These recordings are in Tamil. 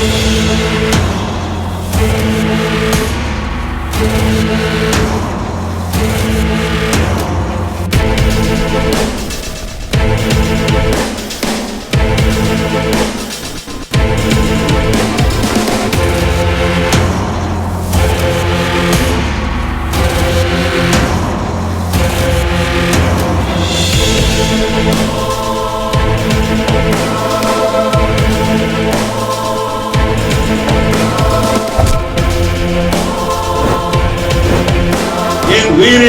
என்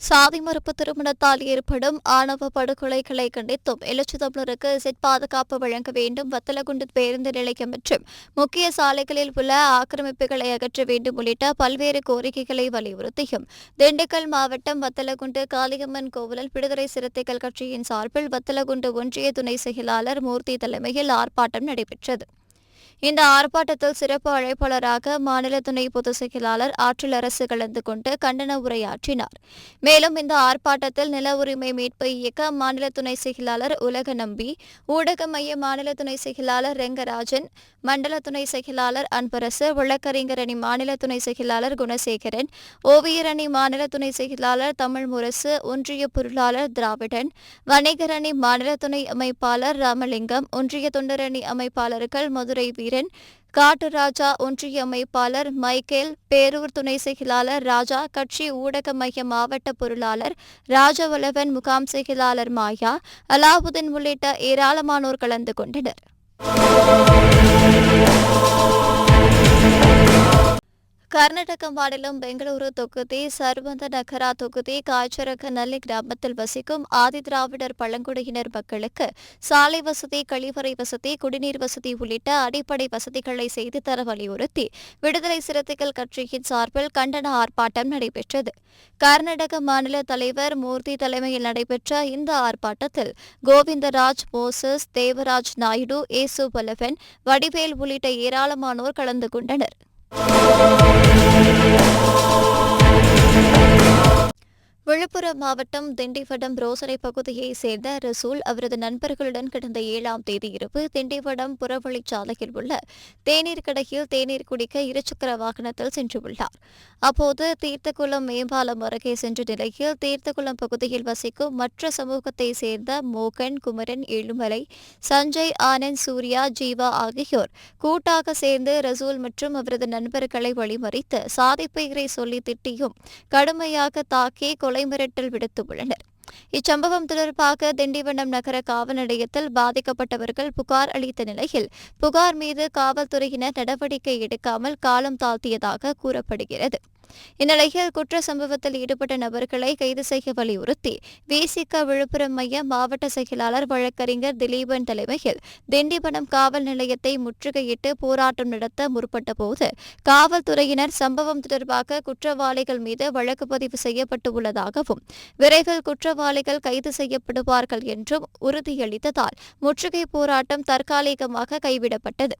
சாதி மறுப்பு திருமணத்தால் ஏற்படும் ஆணவ படுகொலைகளை கண்டித்தும் எழுச்சி தமிழருக்கு செட் பாதுகாப்பு வழங்க வேண்டும். வத்தலகுண்டு பேருந்து நிலையம் மற்றும் முக்கிய சாலைகளில் உள்ள ஆக்கிரமிப்புகளை அகற்ற வேண்டும் உள்ளிட்ட பல்வேறு கோரிக்கைகளை வலியுறுத்தியும். திண்டுக்கல் மாவட்டம் வத்தலகுண்டு காளியம்மன் கோவிலில் விடுதலை சிறுத்தைகள் கட்சியின் சார்பில் வத்தலகுண்டு ஒன்றிய துணை செயலாளர் மூர்த்தி தலைமையில் ஆர்ப்பாட்டம் நடைபெற்றது. இந்த ஆர்ப்பாட்டத்தில் சிறப்பு அழைப்பாளராக மாநில துணை பொதுச் செயலாளர் ஆற்றல் அரசு கலந்து கொண்டு கண்டன உரையாற்றினார். மேலும் இந்த ஆர்ப்பாட்டத்தில் நில உரிமை மீட்பு இயக்க மாநில துணை செயலாளர் உலக நம்பி ஊடக மைய மாநில துணை செயலாளர் ரெங்கராஜன் மண்டல துணை செயலாளர் அன்பரசு வழக்கறிஞர் அணி மாநில துணை செயலாளர் குணசேகரன் ஓவியர் அணி மாநில துணை செயலாளர் தமிழ் முரசு ஒன்றிய பொருளாளர் திராவிடன் வணிகர் அணி மாநில துணை அமைப்பாளர் ராமலிங்கம் ஒன்றிய தொண்டரணி அமைப்பாளர்கள் மதுரை வீரன். காட்டுராஜா ஒன்றிய அமைப்பாளர் மைக்கேல் பேரூர் துணை செயலாளர் ராஜா கட்சி ஊடக மைய மாவட்ட பொருளாளர் ராஜவல்லவன் முகாம் செயலாளர் மாயா அலாவுதீன் உள்ளிட்ட ஏராளமானோர் கலந்து கொண்டனர். கர்நாடக மாநிலம் பெங்களூரு தொகுதி சர்வந்த நகரா தொகுதி காய்ச்சரகநல்லி கிராமத்தில் வசிக்கும் ஆதி திராவிடர் பழங்குடியினர் மக்களுக்கு சாலை வசதி கழிவறை வசதி குடிநீர் வசதி உள்ளிட்ட அடிப்படை வசதிகளை செய்து தர வலியுறுத்தி விடுதலை சிறுத்தைகள் கட்சியின் சார்பில் கண்டன ஆர்ப்பாட்டம் நடைபெற்றது கர்நாடக மாநில தலைவர் மூர்த்தி தலைமையில் நடைபெற்ற இந்த ஆர்ப்பாட்டத்தில் கோவிந்தராஜ் மோசஸ் தேவராஜ் நாயுடு ஏசு பலவன் வடிவேல் உள்ளிட்ட ஏராளமானோர் கலந்து கொண்டனர் Thank you. விழுப்புரம் மாவட்டம் திண்டிவடம் ரோசனை பகுதியைச் சேர்ந்த ரசூல் அவரது நண்பர்களுடன் கடந்த ஏழாம் தேதி இரவு திண்டிவடம் புறவழிச்சாலையில் உள்ள தேநீர் கடையில் தேநீர் குடிக்க இருசக்கர வாகனத்தில் சென்றுள்ளார் அப்போது தீர்த்தகுளம் மேம்பாலம் அருகே சென்ற நிலையில் தீர்த்தகுளம் பகுதியில் வசிக்கும் மற்ற சமூகத்தைச் சேர்ந்த மோகன் குமரன் ஏழுமலை சஞ்சய் ஆனந்த் சூர்யா ஜீவா ஆகியோர் கூட்டாக சேர்ந்து ரசூல் மற்றும் அவரது நண்பர்களை வழிமறித்து சாதிப்பெயரை சொல்லி திட்டியும் கடுமையாக தாக்கி கொலை மிரட்டல் விடுத்துள்ளனர் இச்சம்பவம் தொடர்பாக திண்டிவனம் நகர காவல் நிலையத்தில் பாதிக்கப்பட்டவர்கள் புகார் அளித்த நிலையில் புகார் மீது காவல்துறையினர் நடவடிக்கை எடுக்காமல் காலம் தாழ்த்தியதாக கூறப்படுகிறது. இந்நிலையில் குற்ற சம்பவத்தில் ஈடுபட்ட நபர்களை கைது செய்ய வலியுறுத்தி விசிக விழுப்புரம் மைய மாவட்ட செயலாளர் வழக்கறிஞர் திலீபன் தலைமையில் திண்டிவனம் காவல் நிலையத்தை முற்றுகையிட்டு போராட்டம் நடத்த முற்பட்டபோது காவல்துறையினர் சம்பவம் தொடர்பாக குற்றவாளிகள் மீது வழக்கு பதிவு செய்யப்பட்டு உள்ளதாகவும் விரைவில் குற்றவாளிகள் கைது செய்யப்படுவார்கள் என்றும் உறுதியளித்ததால் முற்றுகை போராட்டம் தற்காலிகமாக கைவிடப்பட்டது.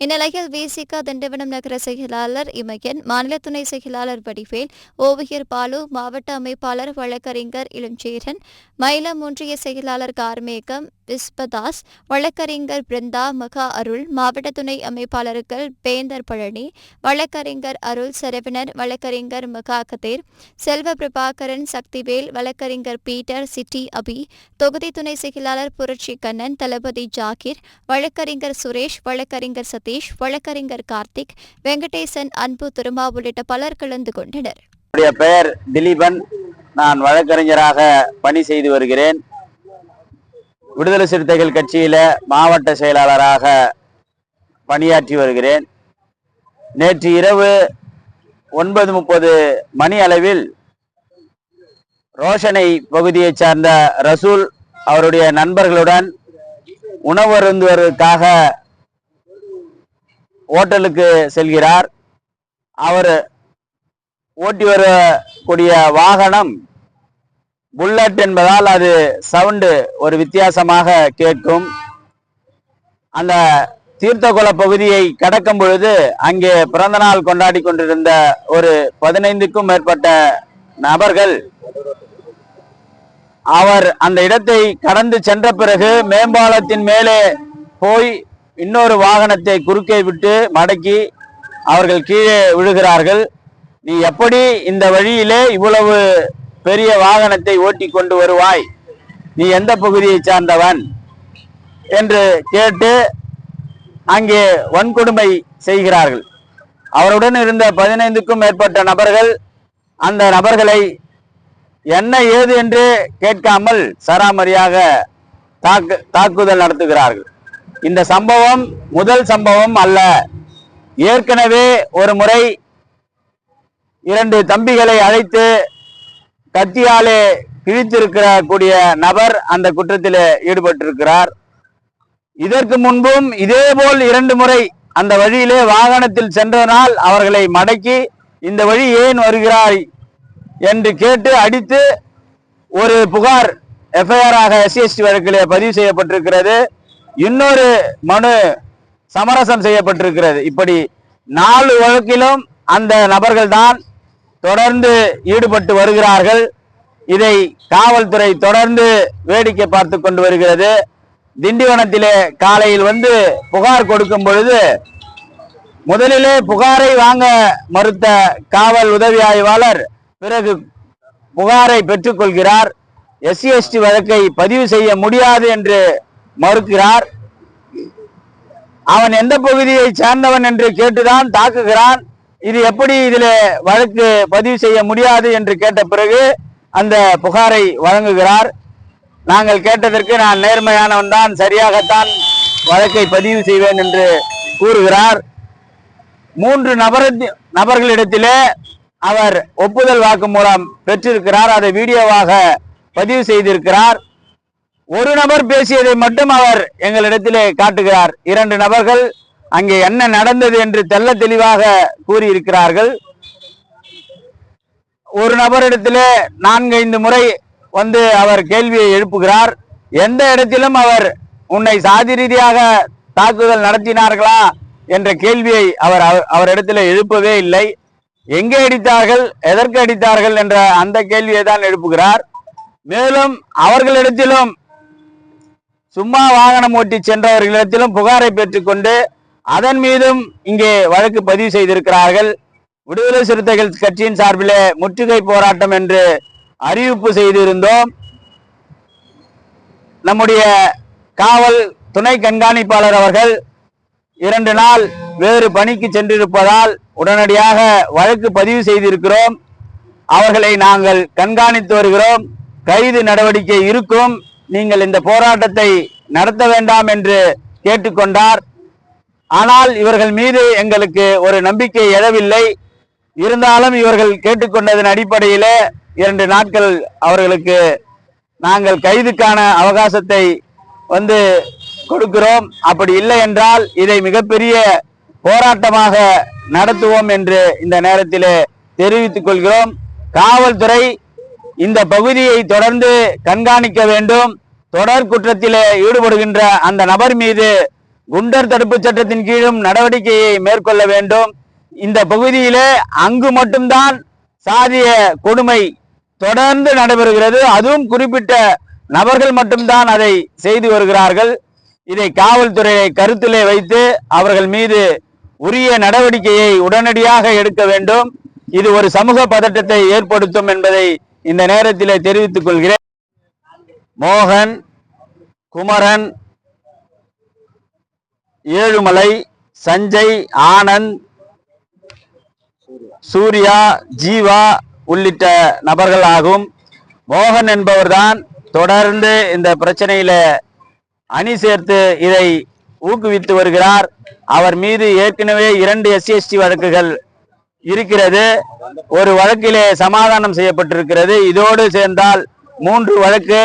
இந்நிலையில் விசிக திண்டிவனம் நகர செயலாளர் இமையன் மாநில துணை செயலாளர் வடிவேல் ஓவியர் பாலு மாவட்ட அமைப்பாளர் வழக்கறிஞர் இளஞ்சேரன் மயிலம் ஒன்றிய செயலாளர் கார்மேகம் விஸ்வதாஸ் வழக்கறிஞர் பிருந்தா மகா அருள் மாவட்ட துணை அமைப்பாளர்கள் பேந்தர் பழனி வழக்கறிஞர் அருள் சரவணன் வழக்கறிஞர் மகா கதீர் செல்வ பிரபாகரன் சக்திவேல் வழக்கறிஞர் பீட்டர் சிட்டி அபி தொகுதி துணை செயலாளர் புரட்சி கண்ணன் தளபதி ஜாகிர் வழக்கறிஞர் சுரேஷ் வழக்கறிஞர் சதீஷ் வழக்கறிஞர் கார்த்திக் வெங்கடேசன் அன்பு திருமா உள்ளிட்ட பலர் கலந்து கொண்டனர். என்னுடைய பெயர் திலீபன். நான் வழக்கறிஞராக பணி செய்து வருகிறேன். விடுதலை சிறுத்தைகள் கட்சியில மாவட்ட செயலாளராக பணியாற்றி வருகிறேன். நேற்று இரவு ஒன்பது முப்பது மணி அளவில் ரோஷனை பகுதியைச் சார்ந்த ரசூல் அவருடைய நண்பர்களுடன் உணவருந்துவதற்காக ஓட்டலுக்கு செல்கிறார். அவர் ஓட்டி வரக்கூடிய வாகனம் புல்லட் என்பதால் அது சவுண்டு ஒரு வித்தியாசமாக கேட்கும். அந்த தீர்த்தகுல பகுதியை கடக்கும் பொழுது அங்கே பிறந்த நாள் கொண்டாடி கொண்டிருந்த ஒரு பதினைந்துக்கும் மேற்பட்ட நபர்கள் அவர் அந்த இடத்தை கடந்து சென்ற பிறகு மேம்பாலத்தின் மேலே போய் இன்னொரு வாகனத்தை குறுக்கே விட்டு மடக்கி அவர்கள் கீழே விழுகிறார்கள். நீ எப்படி இந்த வழியிலே இவ்வளவு பெரிய வாகனத்தை ஓட்டி கொண்டு வருவாய். நீ எந்த பகுதியை சார்ந்தவன்? என்று கேட்டு அங்கே வன்கொடுமை செய்கிறார்கள். அவருடன் இருந்த பதினைந்துக்கும் மேற்பட்ட நபர்கள் அந்த நபர்களை என்ன ஏது? என்று கேட்காமல் சராமரியாக தாக்கு தாக்குதல் நடத்துகிறார்கள். இந்த சம்பவம் முதல் சம்பவம் அல்ல. ஏற்கனவே ஒரு முறை இரண்டு தம்பிகளை அழைத்து கத்தியாலே கிழித்திருக்கிற கூடிய நபர் அந்த குற்றத்தில் ஈடுபட்டிருக்கிறார். இதற்கு முன்பும் இதேபோல் இரண்டு முறை அந்த வழியிலே வாகனத்தில் சென்றதனால் அவர்களை மடக்கி இந்த வழி ஏன் வருகிறாய்? என்று கேட்டு அடித்து ஒரு புகார் எஃப்ஐஆராக எஸ்சிஎஸ்டி வழக்கிலே பதிவு செய்யப்பட்டிருக்கிறது. இன்னொரு மனு சமரசம் செய்யப்பட்டிருக்கிறது. இப்படி நாலு வழக்கிலும் அந்த நபர்கள் தான் தொடர்ந்து ஈடுபட்டு வருகிறார்கள். இதை காவல்துறை தொடர்ந்து வேடிக்கை பார்த்து கொண்டு வருகிறது. திண்டிவனத்திலே காலையில் வந்து புகார் கொடுக்கும் பொழுது முதலிலே புகாரை வாங்க மறுத்த காவல் உதவி ஆய்வாளர் பிறகு புகாரை பெற்றுக்கொள்கிறார். எஸ்சி எஸ்டி வழக்கை பதிவு செய்ய முடியாது என்று மறுக்கிறார். அவன் எந்த பகுதியை சேர்ந்தவன் என்று கேட்டுதான் தாக்குகிறான். இது எப்படி இதில் வழக்கு பதிவு செய்ய முடியாது என்று கேட்ட பிறகு அந்த புகாரை வழங்குகிறார். நாங்கள் கேட்டதற்கு நான் நேர்மையானவன் தான் சரியாகத்தான் வழக்கை பதிவு செய்வேன் என்று கூறுகிறார். மூன்று நபர நபர்களிடத்திலே அவர் ஒப்புதல் வாக்குமூலம் பெற்றிருக்கிறார் அதை வீடியோவாக பதிவு செய்திருக்கிறார். ஒரு நபர் பேசியதை மட்டும் அவர் எங்களிடத்திலே காட்டுகிறார். இரண்டு நபர்கள் அங்கே என்ன நடந்தது என்று தெள்ள தெளிவாக கூறியிருக்கிறார்கள். ஒரு நபரிடத்திலே நான்கைந்து முறை வந்து அவர் கேள்வியை எழுப்புகிறார். எந்த இடத்திலும் அவர் உன்னை சாதி ரீதியாக தாக்குதல் நடத்தினார்களா என்ற கேள்வியை அவர் அவர்- அவரிடத்தில் எழுப்பவே இல்லை. எங்கே அடித்தார்கள் எதற்கு அடித்தார்கள் என்ற அந்த கேள்வியை தான் எழுப்புகிறார். மேலும் அவர்களிடத்திலும் சும்மா வாகனம் ஓட்டி சென்றவர்களிடத்திலும் புகாரை பெற்றுக்கொண்டு அதன் மீதும் இங்கே வழக்கு பதிவு செய்திருக்கிறார்கள். விடுதலை சிறுத்தைகள் கட்சியின் சார்பிலே முற்றுகை போராட்டம் என்று அறிவிப்பு செய்திருந்தோம். நம்முடைய காவல் துணை கண்காணிப்பாளர் அவர்கள் இரண்டு நாள் வேறு பணிக்கு சென்றிருப்பதால் உடனடியாக வழக்கு பதிவு செய்திருக்கிறோம். அவர்களை நாங்கள் கண்காணித்து வருகிறோம். கைது நடவடிக்கை இருக்கும். நீங்கள் இந்த போராட்டத்தை நடத்த வேண்டாம் என்று கேட்டுக்கொண்டார். ஆனால் இவர்கள் மீது எங்களுக்கு ஒரு நம்பிக்கை எழவில்லை. இருந்தாலும் இவர்கள் கேட்டுக்கொண்டதன் அடிப்படையில் இரண்டு நாட்கள் அவர்களுக்கு நாங்கள் கைதுக்கான அவகாசத்தை வந்து கொடுக்கிறோம். அப்படி இல்லை என்றால் இதை மிகப்பெரிய போராட்டமாக நடத்துவோம் என்று இந்த நேரத்திலே தெரிவித்துக் கொள்கிறோம். காவல்துறை இந்த பகுதியை தொடர்ந்து கண்காணிக்க வேண்டும். தொடர் குற்றத்திலே ஈடுபடுகின்ற அந்த நபர் மீது குண்டர் தடுப்பு சட்டத்தின் கீழும் நடவடிக்கையை மேற்கொள்ள வேண்டும். இந்த பகுதியிலே அங்கு மட்டும்தான் சாதிய கொடுமை தொடர்ந்து நடைபெறுகிறது. அதுவும் குறிப்பிட்ட நபர்கள் மட்டும்தான் அதை செய்து வருகிறார்கள். இதை காவல்துறையை கருத்திலே வைத்து அவர்கள் மீது உரிய நடவடிக்கையை உடனடியாக எடுக்க வேண்டும். இது ஒரு சமூக பதட்டத்தை ஏற்படுத்தும் என்பதை இந்த நேரத்திலே தெரிவித்துக் கொள்கிறேன். மோகன் குமரன் ஏழுமலை சஞ்சய் ஆனந்த் சூர்யா ஜீவா உள்ளிட்ட நபர்கள் ஆகும். மோகன் என்பவர்தான் தொடர்ந்து இந்த பிரச்சனையில அணி சேர்த்து இதை ஊக்குவித்து வருகிறார். அவர் மீது ஏற்கனவே இரண்டு எஸ்சிஎஸ்டி வழக்குகள் இருக்கிறது. ஒரு வழக்கிலே சமாதானம் செய்யப்பட்டிருக்கிறது. இதோடு சேர்ந்தால் மூன்று வழக்கு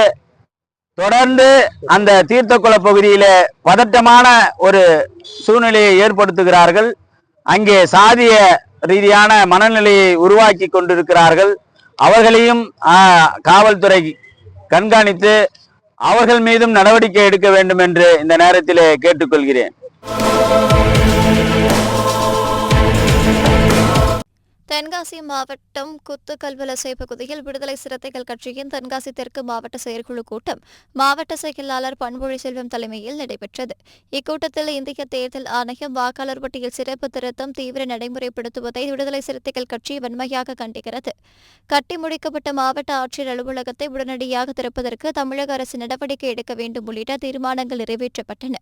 தொடர்ந்து அந்த தீர்த்தக்குள பகுதியில பதட்டமான ஒரு சூழ்நிலையை ஏற்படுத்துகிறார்கள். அங்கே சாதிய ரீதியான மனநிலையை உருவாக்கி கொண்டிருக்கிறார்கள். அவர்களையும் காவல்துறை கண்காணித்து அவர்கள் மீதும் நடவடிக்கை எடுக்க வேண்டும் என்று இந்த நேரத்திலே கேட்டுக்கொள்கிறேன். தென்காசி மாவட்டம் குத்துக்கல்வல பகுதியில் விடுதலை சிறுத்தைகள் கட்சியின் தென்காசி தெற்கு மாவட்ட செயற்குழு கூட்டம் மாவட்ட செயலாளர் பண்பொழி செல்வம் தலைமையில் நடைபெற்றது. இக்கூட்டத்தில் இந்திய தேர்தல் ஆணையம் வாக்காளர் பட்டியல் சிறப்பு திருத்தம் தீவிர நடைமுறைப்படுத்துவதை விடுதலை சிறுத்தைகள் கட்சி வன்மையாக கண்டிக்கிறது. கட்டி முடிக்கப்பட்ட மாவட்ட ஆட்சியர் அலுவலகத்தை உடனடியாக திறப்பதற்கு தமிழக அரசு நடவடிக்கை எடுக்க வேண்டும் உள்ளிட்ட தீர்மானங்கள் நிறைவேற்றப்பட்டன.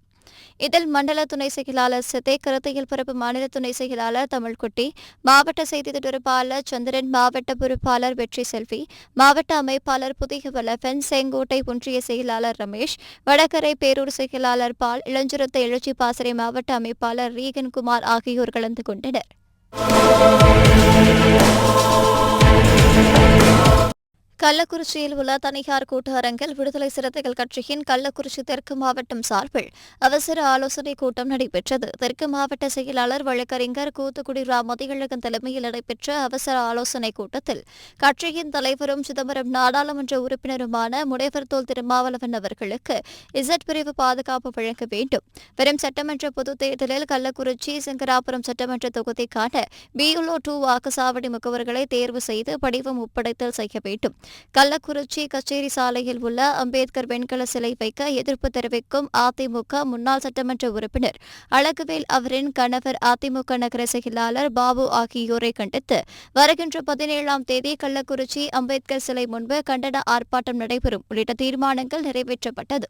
இதில் மண்டல துணை செயலாளர் சித்தை கருத்தையில் பரப்பு மாநில துணை செயலாளர் தமிழ்குட்டி மாவட்ட செய்தி தொடர்பாளர் சந்திரன் மாவட்ட பொறுப்பாளர் வெற்றி செல்வி மாவட்ட அமைப்பாளர் புதிய வல்லவன் செங்கோட்டை ஒன்றிய செயலாளர் ரமேஷ் வடகரை பேரூர் செயலாளர் பால் இளஞ்சுரத்த எழுச்சி பாசறை மாவட்ட அமைப்பாளர் ரீகன் குமார் ஆகியோர் கலந்து கொண்டனர். கள்ளக்குறிச்சியில் உள்ள தனியார் கூட்டரங்கில் விடுதலை சிறுத்தைகள் கட்சியின் கள்ளக்குறிச்சி தெற்கு மாவட்டம் சார்பில் அவசர ஆலோசனைக் கூட்டம் நடைபெற்றது. தெற்கு மாவட்ட செயலாளர் வழக்கறிஞர் கூத்துக்குடி ராமதிகழகன் தலைமையில் நடைபெற்ற அவசர ஆலோசனைக் கூட்டத்தில் கட்சியின் தலைவரும் சிதம்பரம் நாடாளுமன்ற உறுப்பினருமான முனைவர் தோல் திருமாவளவன் அவர்களுக்கு இசட் பிரிவு பாதுகாப்பு வழங்க வேண்டும். வரும் சட்டமன்ற பொதுத் தேர்தலில் கள்ளக்குறிச்சி சங்கராபுரம் சட்டமன்ற தொகுதிக்கான பியுலோ டூ வாக்குச்சாவடி முகவர்களை தேர்வு செய்து படிவம் ஒப்படைத்தல் செய்ய வேண்டும். கள்ளக்குறிச்சி கச்சேரி சாலையில் உள்ள அம்பேத்கர் வெண்கல சிலை வைக்க எதிர்ப்பு தெரிவிக்கும் அதிமுக முன்னாள் சட்டமன்ற உறுப்பினர் அழகுவேல் அவரின் கணவர் அதிமுக நகர செயலாளர் பாபு ஆகியோரை கண்டித்து வருகின்ற பதினேழாம் தேதி கள்ளக்குறிச்சி அம்பேத்கர் சிலை முன்பு கண்டன ஆர்ப்பாட்டம் நடைபெறும். உள்ளிட்ட தீர்மானங்கள் நிறைவேற்றப்பட்டது.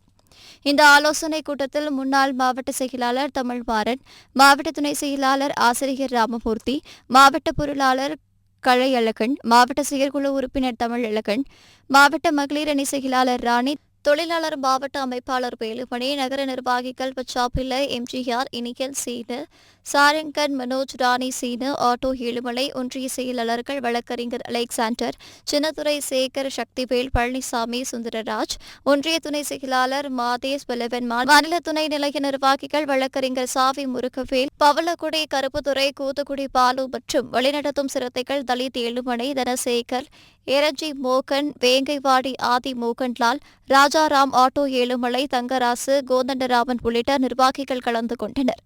இந்த ஆலோசனைக் கூட்டத்தில் முன்னாள் மாவட்ட செயலாளர் தமிழ்மாறன் மாவட்ட துணை செயலாளர் ஆசிரியர் ராமமூர்த்தி மாவட்ட பொருளாளர் கலை அழகன் மாவட்ட செயற்குழு உறுப்பினர் தமிழ் அழகன் மாவட்ட மகளிர் அணி செயலாளர் ராணி தொழிலாளர் மாவட்ட அமைப்பாளர் வேலுமணி நகர நிர்வாகிகள் பச்சாப்பிள்ளை எம்ஜிஆர் இனிகல் சீனு சாரங்கன் மனோஜ் ராணி சீனு ஆட்டோ ஏழுமலை ஒன்றிய செயலாளர்கள் வழக்கறிஞர் அலெக்சாண்டர் சின்னதுரை சேகர் சக்திவேல் பழனிசாமி சுந்தரராஜ் ஒன்றிய துணை செயலாளர் மாதேஷ் பலவன் மாநில துணை நிலைய நிர்வாகிகள் வழக்கறிஞர் சாவி முருகவேல் பவளக்குடி கருப்புத்துறை கூத்துக்குடி பாலு மற்றும் வழிநடத்தும் சிறுத்தைகள் தலித் ஏழுமலை தனசேகர் எரஜி மோகன் வேங்கைவாடி ஆதி மோகன்லால் ராஜாராம் ஆட்டோ ஏழுமலை தங்கராசு கோதண்டராமன் உள்ளிட்ட நிர்வாகிகள் கலந்து கொண்டனர்.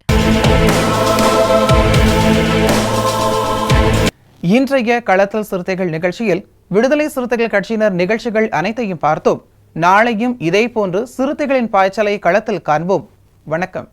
இன்றைய களத்தல் சிறுத்தைகள் நிகழ்ச்சியில் விடுதலை சிறுத்தைகள் கட்சியினர் நிகழ்ச்சிகள் அனைத்தையும் பார்த்தோம். நாளையும் இதேபோன்று சிறுத்தைகளின் பாய்ச்சலை களத்தில் காண்போம். வணக்கம்.